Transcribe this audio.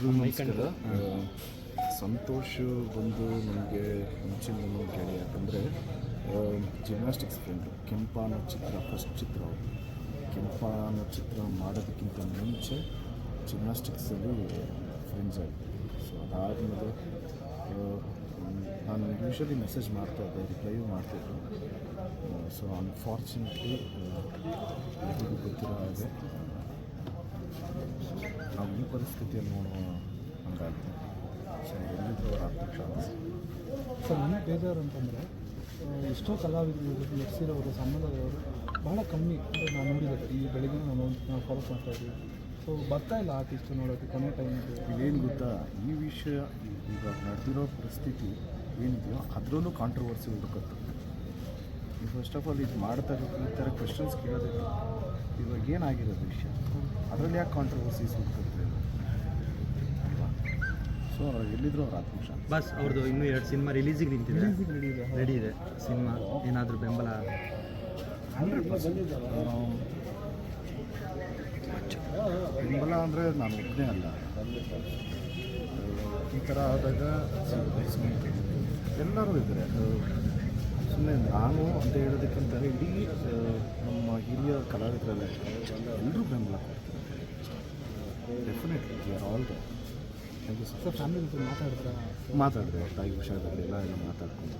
ಎಲ್ರಿಗೂ ನಮಸ್ಕಾರ ಸಂತೋಷ್ ಬಂದು ನಮಗೆ ಮುಂಚಿನ ಕೇಳಿ ಯಾಕಂದರೆ ಜಿಮ್ನಾಸ್ಟಿಕ್ಸ್ ಫ್ರೆಂಡ್ ಕೆಂಪ ಅನ್ನೋ ಚಿತ್ರ ಫಸ್ಟ್ ಚಿತ್ರ ಅವರು ಕೆಂಪ ಅನ್ನೋ ಚಿತ್ರ ಮಾಡೋದಕ್ಕಿಂತ ಮುಂಚೆ ಜಿಮ್ನಾಸ್ಟಿಕ್ಸಲ್ಲಿ ಫ್ರೆಂಡ್ಸ್ ಆಯಿತು ಸೊ ಅದಾದಮೇಲೆ ನಾನು ಯೂಶ್ವಲಿ ಮೆಸೇಜ್ ಮಾಡ್ತಾ ಇದ್ದೆ ರಿಪ್ಲೈಯೂ ಮಾಡ್ತಿದ್ದೆ ಸೊ ಅನ್ಫಾರ್ಚುನೇಟ್ಲಿ ಗೊತ್ತಿರೋ ಹಾಗೆ ಪರಿಸ್ಥಿತಿಯಲ್ಲಿ ನೋಡುವ ಹಂಗಾಗಿದೆ ಸೊ ಎಲ್ಲಿದ್ದರೂ ಆತ್ಮವಿಶ್ವಾಸ ಸರ್ ನನಗೆ ಬೇಜಾರು ಅಂತಂದರೆ ಎಷ್ಟೋ ಕಲಾವಿದರು ನಟಿಸಿರೋರು ಸಂಬಂಧದವರು ಬಹಳ ಕಮ್ಮಿ ಅಂದರೆ ನಾವು ನೋಡಿರೋದು ಈ ಬೆಳಿಗ್ಗೆ ನಾವು ನಾವು ಫಾಲೋ ಮಾಡ್ತಾ ಇದ್ದೀವಿ. ಸೊ ಬರ್ತಾ ಇಲ್ಲ ಆರ್ಟಿಸ್ಟ್ ನೋಡೋಕ್ಕೆ ಕೊನೆ ಟೈಮ್ ಇದು ಇದೇನು ಗೊತ್ತಾ? ಈ ವಿಷಯ ಈಗ ನಡೆದಿರೋ ಪರಿಸ್ಥಿತಿ ಏನಿದೆಯೋ ಅದರಲ್ಲೂ ಕಾಂಟ್ರವರ್ಸಿ ಹುಡುಕತ್ತು. ಫಸ್ಟ್ ಆಫ್ ಆಲ್ ಇದು ಮಾಡ್ತಾ ಈ ಥರ ಕ್ವೆಶನ್ಸ್ ಕೇಳೋದಿಲ್ಲ. ಇವಾಗ ಏನಾಗಿರೋದು ವಿಷಯ? ಅದರಲ್ಲಿ ಯಾಕೆ ಕಾಂಟ್ರವರ್ಸೀಸ್ ಹುಡುಕತ್ತೆ? ಸೊ ಎಲ್ಲಿದ್ರು ಅವ್ರ ಬಸ್ ಅವ್ರದ್ದು ಇನ್ನೂ ಎರಡು ಸಿನಿಮಾ ರಿಲೀಸಿಗೆ ನಿಂತಿದೆ ರೆಡಿ ಇದೆ. ಸಿನಿಮಾ ಏನಾದರೂ ಬೆಂಬಲ? Hundred percent. ಬೆಂಬಲ ಅಂದರೆ ನಾನು ಒಬ್ಬನೇ ಅಲ್ಲ. ಈ ಥರ ಆದಾಗ ಎಲ್ಲರೂ ಇದ್ದಾರೆ. ಸುಮ್ಮನೆ ನಾನು ಅಂತ ಹೇಳೋದಕ್ಕಿಂತ ಇಡೀ ನಮ್ಮ ಹಿರಿಯ ಕಲಾವಿದರಲ್ಲ ಎಲ್ಲರೂ ಬೆಂಬಲ ಕೊಡ್ತಾರೆ. Definitely all the thank you sir family ಜೊತೆ ಮಾತಾಡಿದ್ರೆ ಮಾತಾಡಿದೆ ತಾಯಿ ಎಲ್ಲ ಎಲ್ಲ ಮಾತಾಡ್ಕೊಂಡು.